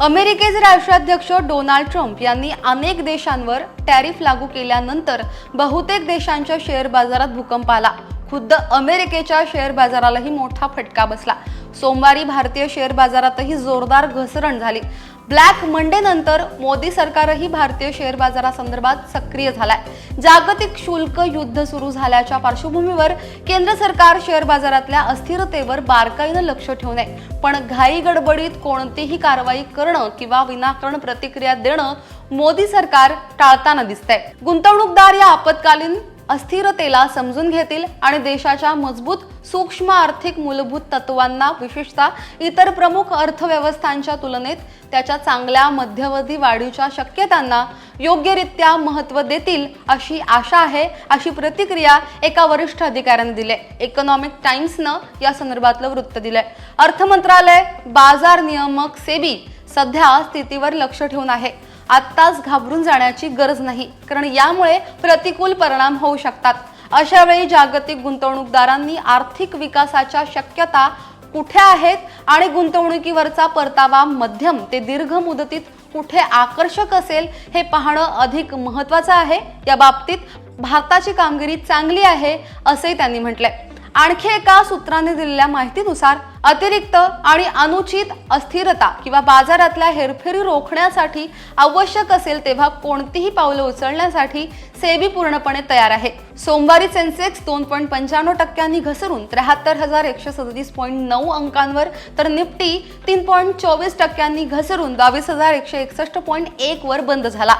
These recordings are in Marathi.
अमेरिकेचे राष्ट्राध्यक्ष डोनाल्ड ट्रम्प यांनी अनेक देशांवर टॅरिफ लागू केल्यानंतर बहुतेक देशांच्या शेअर बाजारात भूकंप आला. खुद्द अमेरिकेच्या शेअर बाजारालाही मोठा फटका बसला. सोमवारी भारतीय शेअर बाजारातही जोरदार घसरण झाली. ब्लॅक मंडे नंतर मोदी सरकारही भारतीय शेअर बाजारासंदर्भात सक्रिय झालाय. जागतिक शुल्क युद्ध सुरू झाल्याच्या पार्श्वभूमीवर केंद्र सरकार शेअर बाजारातल्या अस्थिरतेवर बारकाईनं लक्ष ठेवून आहे पण घाई गडबडीत कोणतीही कारवाई करणं किंवा विनाकारण प्रतिक्रिया देणं मोदी सरकार टाळताना दिसतंय. गुंतवणूकदार या आपत्कालीन अस्थिरतेला समजून घेतील आणि देशाच्या मजबूत सूक्ष्म आर्थिक मूलभूत तत्वांना विशेषतः इतर प्रमुख अर्थव्यवस्थांच्या तुलनेत त्याच्या चांगल्या मध्यवधी वाढीच्या शक्यतांना योग्यरित्या महत्त्व देतील अशी आशा आहे अशी प्रतिक्रिया एका वरिष्ठ अधिकाऱ्याने दिले इकॉनॉमिक टाइम्सनं या संदर्भातलं वृत्त दिलंय. अर्थ मंत्रालय बाजार नियामक सेबी सध्या स्थितीवर लक्ष ठेवून आहे. आत्ताच घाबरून जाण्याची गरज नाही कारण यामुळे प्रतिकूल परिणाम होऊ शकतात. अशा वेळी जागतिक गुंतवणूकदारांनी आर्थिक विकासाच्या शक्यता कुठे आहेत आणि गुंतवणुकीवरचा परतावा मध्यम ते दीर्घ मुदतीत कुठे आकर्षक असेल हे पाहणं अधिक महत्वाचं आहे. या बाबतीत भारताची कामगिरी चांगली आहे असंही त्यांनी म्हटलंय. आणखी एका सूत्राने दिलेल्या माहितीनुसार अतिरिक्त आणि अनुचित अस्थिरता किंवा बाजारातल्या हेरफेरी रोखण्यासाठी आवश्यक असेल तेव्हा कोणतीही पावलं उचलण्यासाठी सेबी पूर्णपणे तयार आहे. सोमवारी सेन्सेक्स दोन पॉईंट पंच्याण्णव टक्क्यांनी घसरून त्र्याहत्तर हजार एकशे सदतीस पॉईंट नऊ अंकांवर तर निफ्टी तीन पॉईंट चोवीस टक्क्यांनी घसरून बावीस हजार एकशे एकसष्ट पॉईंट एक वर बंद झाला.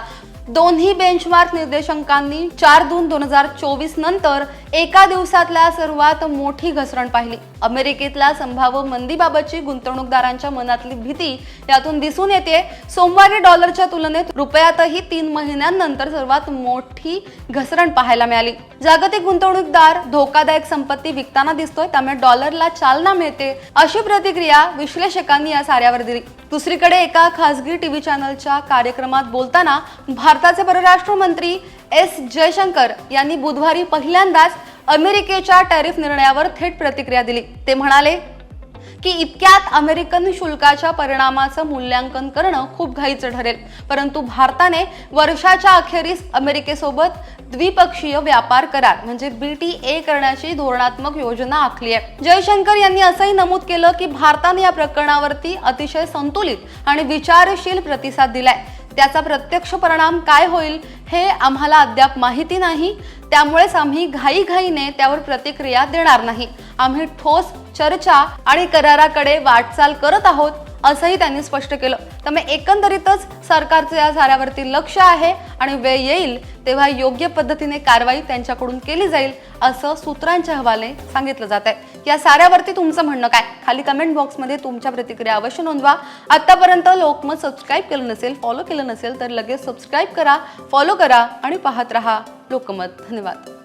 दोन्ही बेंचमार्क निर्देशांकांनी चार जून दोन हजार चोवीस नंतर एका दिवसातल्या सर्वात मोठी घसरण पाहिली. अमेरिकेतल्या संभाव्य मंदीबाबतची गुंतवणूकदारांच्या मनातली भीती यातून दिसून येते. सोमवारी डॉलरच्या तुलनेत रुपयातही तीन महिन्यांनंतर सर्वात मोठी घसरण पाहायला मिळाली. जागतिक गुंतवणूकदार धोकादायक संपत्ती विकताना दिसतोय त्यामुळे डॉलरला चालना मिळते अशी प्रतिक्रिया विश्लेषकांनी या साऱ्यावर दिली. दुसरीकडे एका खासगी टीव्ही चॅनलच्या कार्यक्रमात बोलताना भारताचे परराष्ट्र मंत्री एस जयशंकर यांनी बुधवारी पहिल्यांदाच अमेरिकेच्या टॅरिफ निर्णयावर थेट प्रतिक्रिया दिली. ते म्हणाले की इतक्यात अमेरिकन शुल्काच्या परिणामाचं मूल्यांकन करणं खूप घाईचं ठरेल. परंतु भारताने वर्षाच्या अखेरीस अमेरिकेसोबत द्विपक्षीय व्यापार करार म्हणजे बी टी ए करण्याची धोरणात्मक योजना आखली आहे. जयशंकर यांनी असंही नमूद केलं की भारताने या प्रकरणावरती अतिशय संतुलित आणि विचारशील प्रतिसाद दिलाय. त्याचा प्रत्यक्ष परिणाम काय होईल हे आम्हाला अद्याप माहिती नाही. त्यामुळेच आम्ही घाईघाईने त्यावर प्रतिक्रिया देणार नाही. आम्ही ठोस चर्चा आणि कराराकडे वाटचाल करत आहोत. असंही त्यांनी स्पष्ट केलं. त्यामुळे एकंदरीतच सरकारचं या साऱ्यावरती लक्ष आहे आणि वेळ येईल तेव्हा योग्य पद्धतीने कारवाई त्यांच्याकडून केली जाईल असं सूत्रांच्या हवाले सांगितलं जात आहे या साऱ्यावरती तुमचं म्हणणं काय? खाली कमेंट बॉक्समध्ये तुमच्या प्रतिक्रिया अवश्य नोंदवा. आतापर्यंत लोकमत सबस्क्राईब केलं नसेल फॉलो केलं नसेल तर लगेच सबस्क्राईब करा फॉलो करा आणि पाहत रहा लोकमत. धन्यवाद.